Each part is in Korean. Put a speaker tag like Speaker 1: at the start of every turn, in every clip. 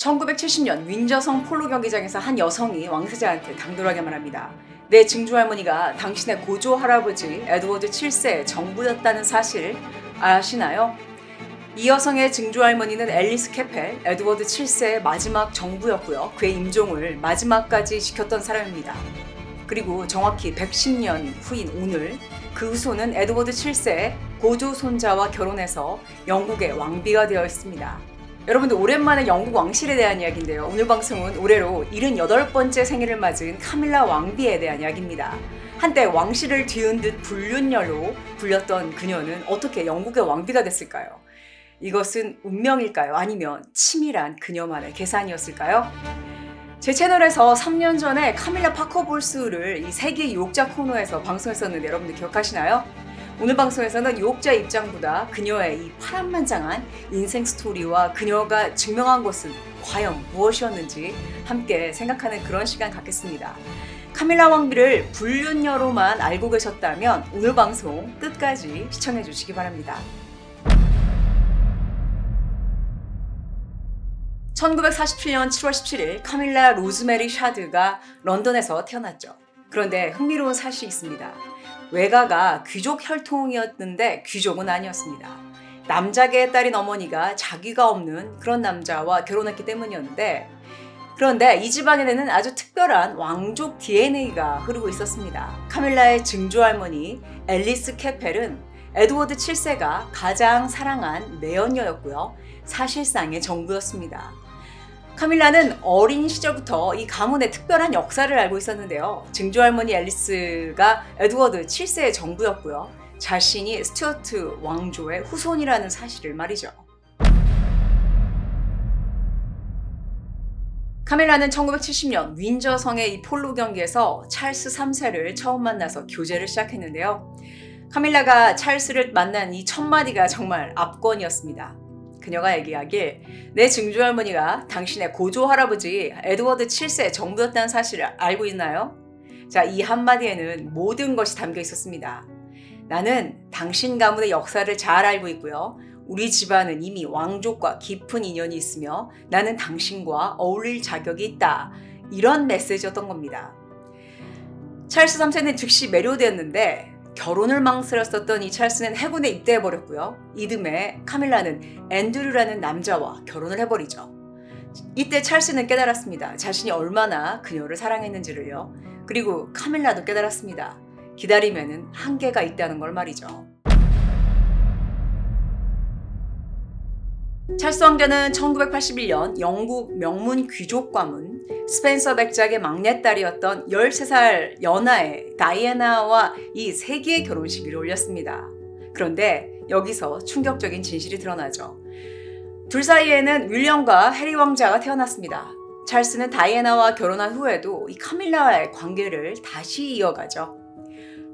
Speaker 1: 1970년 윈저성 폴로 경기장에서 한 여성이 왕세자한테 당돌하게 말합니다. 내 증조 할머니가 당신의 고조 할아버지 에드워드 7세의 정부였다는 사실 아시나요? 이 여성의 증조 할머니는 앨리스 캐펠, 에드워드 7세의 마지막 정부였고요. 그의 임종을 마지막까지 지켰던 사람입니다. 그리고 정확히 110년 후인 오늘 그 후손은 에드워드 7세의 고조 손자와 결혼해서 영국의 왕비가 되어 있습니다. 여러분들 오랜만에 영국 왕실에 대한 이야기인데요. 오늘 방송은 올해로 78번째 생일을 맞은 카밀라 왕비에 대한 이야기입니다. 한때 왕실을 뒤흔 듯 불륜녀로 불렸던 그녀는 어떻게 영국의 왕비가 됐을까요? 이것은 운명일까요? 아니면 치밀한 그녀만의 계산이었을까요? 제 채널에서 3년 전에 카밀라 파커 볼스를 이 세계 유혹자 코너에서 방송했었는데 여러분들 기억하시나요? 오늘 방송에서는 유혹자 입장보다 그녀의 이 파란만장한 인생 스토리와 그녀가 증명한 것은 과연 무엇이었는지 함께 생각하는 그런 시간 갖겠습니다. 카밀라 왕비를 불륜녀로만 알고 계셨다면 오늘 방송 끝까지 시청해 주시기 바랍니다. 1947년 7월 17일 카밀라 로즈메리 샤드가 런던에서 태어났죠. 그런데 흥미로운 사실이 있습니다. 외가가 귀족 혈통이었는데 귀족은 아니었습니다. 남자계의 딸인 어머니가 자기가 없는 그런 남자와 결혼했기 때문이었는데 그런데 이 집안에는 아주 특별한 왕족 DNA가 흐르고 있었습니다. 카밀라의 증조 할머니 앨리스 캐펠은 에드워드 7세가 가장 사랑한 내연녀였고요. 사실상의 정부였습니다. 카밀라는 어린 시절부터 이 가문의 특별한 역사를 알고 있었는데요. 증조 할머니 앨리스가 에드워드 7세의 정부였고요. 자신이 스튜어트 왕조의 후손이라는 사실을 말이죠. 카밀라는 1970년 윈저성의 이 폴로 경기에서 찰스 3세를 처음 만나서 교제를 시작했는데요. 카밀라가 찰스를 만난 이 첫 마디가 정말 압권이었습니다. 그녀가 얘기하길 내 증조 할머니가 당신의 고조 할아버지 에드워드 7세 정부였다는 사실을 알고 있나요? 자, 이 한마디에는 모든 것이 담겨 있었습니다. 나는 당신 가문의 역사를 잘 알고 있고요. 우리 집안은 이미 왕족과 깊은 인연이 있으며 나는 당신과 어울릴 자격이 있다. 이런 메시지였던 겁니다. 찰스 3세는 즉시 매료되었는데 결혼을 망설였었던 이 찰스는 해군에 입대해버렸고요. 이듬해 카밀라는 앤드류라는 남자와 결혼을 해버리죠. 이때 찰스는 깨달았습니다. 자신이 얼마나 그녀를 사랑했는지를요. 그리고 카밀라도 깨달았습니다. 기다리면은 한계가 있다는 걸 말이죠. 찰스 왕자는 1981년 영국 명문 귀족 가문 스펜서 백작의 막내딸이었던 13살 연하의 다이애나와 이 세기의 결혼식을 올렸습니다. 그런데 여기서 충격적인 진실이 드러나죠. 둘 사이에는 윌리엄과 해리 왕자가 태어났습니다. 찰스는 다이애나와 결혼한 후에도 이 카밀라와의 관계를 다시 이어가죠.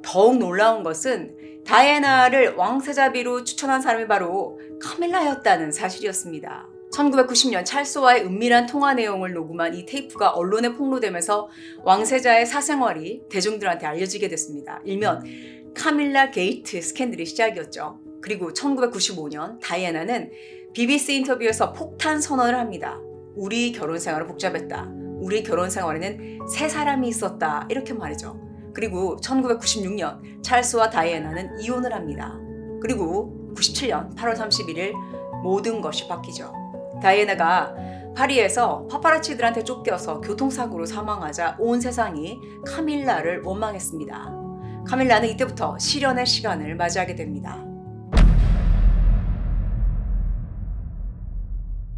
Speaker 1: 더욱 놀라운 것은 다이애나를 왕세자비로 추천한 사람이 바로 카밀라였다는 사실이었습니다. 1990년 찰스와의 은밀한 통화 내용을 녹음한 이 테이프가 언론에 폭로되면서 왕세자의 사생활이 대중들한테 알려지게 됐습니다. 일면 카밀라 게이트 스캔들이 시작이었죠. 그리고 1995년 다이애나는 BBC 인터뷰에서 폭탄 선언을 합니다. 우리 결혼 생활은 복잡했다. 우리 결혼 생활에는 세 사람이 있었다. 이렇게 말이죠. 그리고 1996년 찰스와 다이애나는 이혼을 합니다. 그리고 97년 8월 31일 모든 것이 바뀌죠. 다이애나가 파리에서 파파라치들한테 쫓겨서 교통사고로 사망하자 온 세상이 카밀라를 원망했습니다. 카밀라는 이때부터 시련의 시간을 맞이하게 됩니다.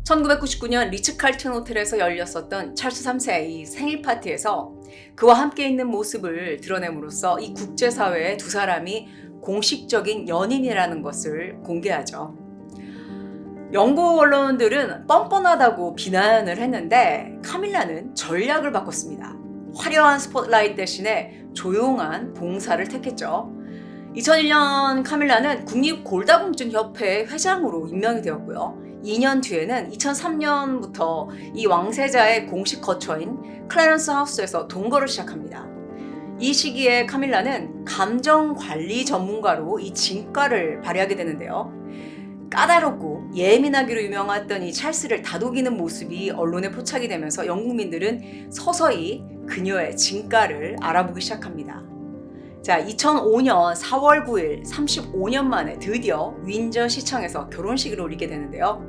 Speaker 1: 1999년 리츠칼튼 호텔에서 열렸었던 찰스 3세의 생일 파티에서 그와 함께 있는 모습을 드러냄으로써 이 국제사회의 두 사람이 공식적인 연인이라는 것을 공개하죠. 영국 언론들은 뻔뻔하다고 비난을 했는데 카밀라는 전략을 바꿨습니다. 화려한 스포트라이트 대신에 조용한 봉사를 택했죠. 2001년 카밀라는 국립골다공증협회 회장으로 임명이 되었고요. 2년 뒤에는 2003년부터 이 왕세자의 공식 거처인 클래런스 하우스에서 동거를 시작합니다. 이 시기에 카밀라는 감정 관리 전문가로 이 진가를 발휘하게 되는데요. 까다롭고 예민하기로 유명했던 이 찰스를 다독이는 모습이 언론에 포착이 되면서 영국민들은 서서히 그녀의 진가를 알아보기 시작합니다. 자, 2005년 4월 9일 35년 만에 드디어 윈저 시청에서 결혼식을 올리게 되는데요.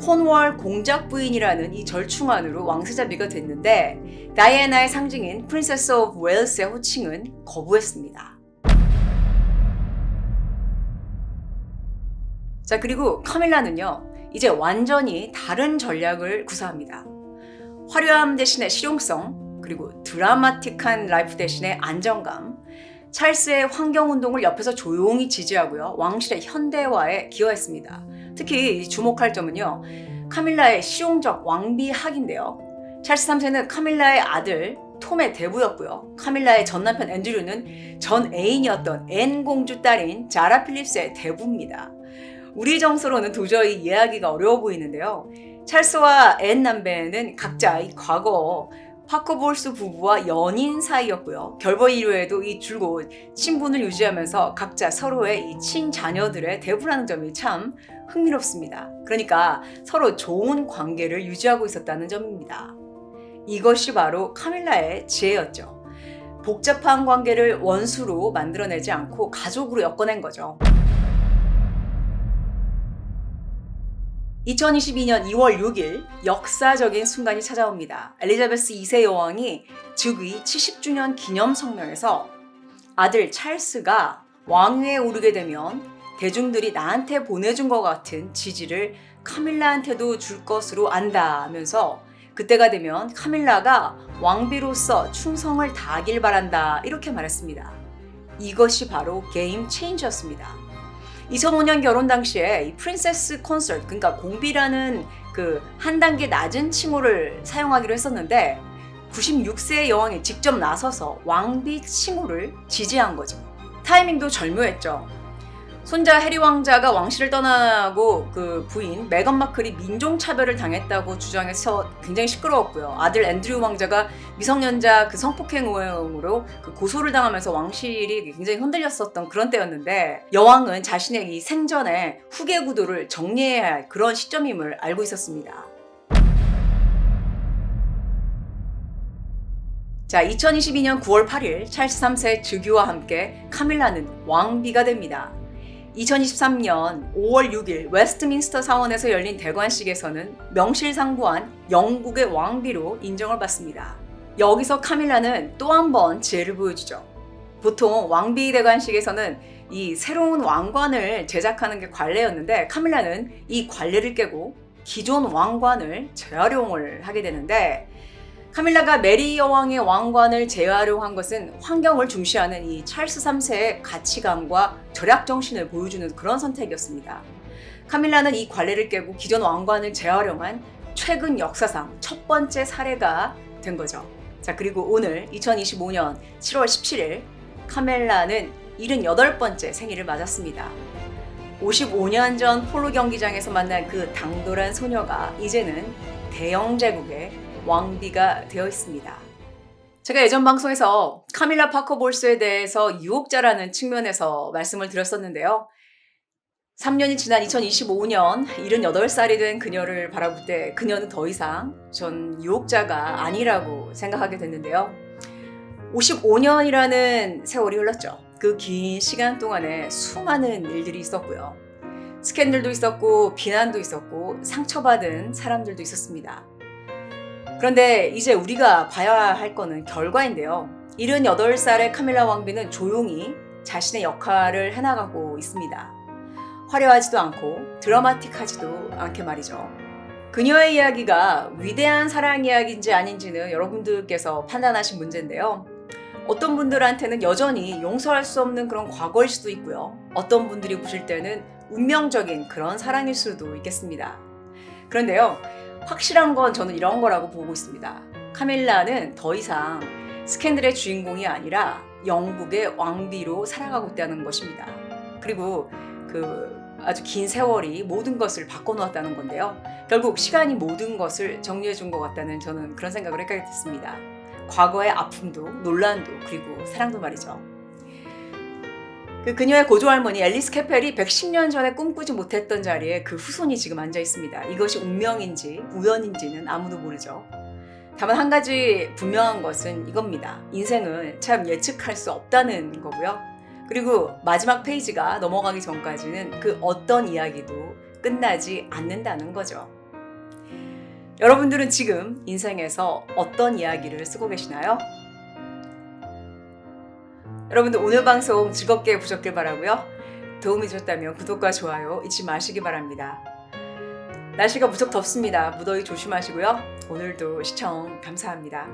Speaker 1: 콘월 공작 부인이라는 이 절충안으로 왕세자비가 됐는데 다이애나의 상징인 프린세스 오브 웨일스의 호칭은 거부했습니다. 자, 그리고 카밀라는요, 이제 완전히 다른 전략을 구사합니다. 화려함 대신에 실용성, 그리고 드라마틱한 라이프 대신에 안정감, 찰스의 환경운동을 옆에서 조용히 지지하고요, 왕실의 현대화에 기여했습니다. 특히 주목할 점은요, 카밀라의 실용적 왕비학인데요. 찰스 3세는 카밀라의 아들 톰의 대부였고요. 카밀라의 전 남편 앤드류는 전 애인이었던 앤 공주 딸인 자라 필립스의 대부입니다. 우리 정서로는 도저히 이해하기가 어려워 보이는데요. 찰스와 앤 남배는 각자 이 과거 파커볼스 부부와 연인 사이였고요. 결번 이후에도 이 줄곧 친분을 유지하면서 각자 서로의 이 친자녀들의 대부라는 점이 참 흥미롭습니다. 그러니까 서로 좋은 관계를 유지하고 있었다는 점입니다. 이것이 바로 카밀라의 지혜였죠. 복잡한 관계를 원수로 만들어내지 않고 가족으로 엮어낸 거죠. 2022년 2월 6일 역사적인 순간이 찾아옵니다. 엘리자베스 2세 여왕이 즉위 70주년 기념 성명에서 아들 찰스가 왕위에 오르게 되면 대중들이 나한테 보내준 것 같은 지지를 카밀라한테도 줄 것으로 안다면서 그때가 되면 카밀라가 왕비로서 충성을 다하길 바란다 이렇게 말했습니다. 이것이 바로 게임 체인저였습니다. 2005년 결혼 당시에 이 프린세스 콘서트 그러니까 공비라는 그 한 단계 낮은 칭호를 사용하기로 했었는데 96세의 여왕이 직접 나서서 왕비 칭호를 지지한 거죠. 타이밍도 절묘했죠. 손자 해리 왕자가 왕실을 떠나고 그 부인 메건 마클이 민종 차별을 당했다고 주장해서 굉장히 시끄러웠고요. 아들 앤드류 왕자가 미성년자 그 성폭행 의혹으로 그 고소를 당하면서 왕실이 굉장히 흔들렸었던 그런 때였는데 여왕은 자신의 이 생전에 후계 구도를 정리해야 할 그런 시점임을 알고 있었습니다. 자, 2022년 9월 8일 찰스 3세 즉위와 함께 카밀라는 왕비가 됩니다. 2023년 5월 6일 웨스트민스터 사원에서 열린 대관식에서는 명실상부한 영국의 왕비로 인정을 받습니다. 여기서 카밀라는 또 한 번 지혜를 보여주죠. 보통 왕비 대관식에서는 이 새로운 왕관을 제작하는 게 관례였는데 카밀라는 이 관례를 깨고 기존 왕관을 재활용을 하게 되는데 카밀라가 메리 여왕의 왕관을 재활용한 것은 환경을 중시하는 이 찰스 3세의 가치관과 절약 정신을 보여주는 그런 선택이었습니다. 카밀라는 이 관례를 깨고 기존 왕관을 재활용한 최근 역사상 첫 번째 사례가 된 거죠. 자, 그리고 오늘 2025년 7월 17일 카멜라는 78번째 생일을 맞았습니다. 55년 전 폴로 경기장에서 만난 그 당돌한 소녀가 이제는 대영 제국의 왕비가 되어 있습니다. 제가 예전 방송에서 카밀라 파커 볼스에 대해서 유혹자라는 측면에서 말씀을 드렸었는데요. 3년이 지난 2025년 78살이 된 그녀를 바라볼 때 그녀는 더 이상 전 유혹자가 아니라고 생각하게 됐는데요. 55년이라는 세월이 흘렀죠. 그 긴 시간 동안에 수많은 일들이 있었고요. 스캔들도 있었고, 비난도 있었고, 상처받은 사람들도 있었습니다. 그런데 이제 우리가 봐야 할 거는 결과인데요. 78살의 카밀라 왕비는 조용히 자신의 역할을 해나가고 있습니다. 화려하지도 않고 드라마틱하지도 않게 말이죠. 그녀의 이야기가 위대한 사랑 이야기인지 아닌지는 여러분들께서 판단하신 문제인데요. 어떤 분들한테는 여전히 용서할 수 없는 그런 과거일 수도 있고요. 어떤 분들이 보실 때는 운명적인 그런 사랑일 수도 있겠습니다. 그런데요, 확실한 건 저는 이런 거라고 보고 있습니다. 카밀라는 더 이상 스캔들의 주인공이 아니라 영국의 왕비로 살아가고 있다는 것입니다. 그리고 그 아주 긴 세월이 모든 것을 바꿔놓았다는 건데요. 결국 시간이 모든 것을 정리해 준 것 같다는 저는 그런 생각을 하게 됐습니다. 과거의 아픔도 논란도 그리고 사랑도 말이죠. 그 그녀의 고조 할머니 앨리스 캐펠이 110년 전에 꿈꾸지 못했던 자리에 그 후손이 지금 앉아 있습니다. 이것이 운명인지 우연인지는 아무도 모르죠. 다만 한 가지 분명한 것은 이겁니다. 인생은 참 예측할 수 없다는 거고요. 그리고 마지막 페이지가 넘어가기 전까지는 그 어떤 이야기도 끝나지 않는다는 거죠. 여러분들은 지금 인생에서 어떤 이야기를 쓰고 계시나요? 여러분들 오늘 방송 즐겁게 보셨길 바라고요. 도움이 되셨다면 구독과 좋아요 잊지 마시기 바랍니다. 날씨가 무척 덥습니다. 무더위 조심하시고요. 오늘도 시청 감사합니다.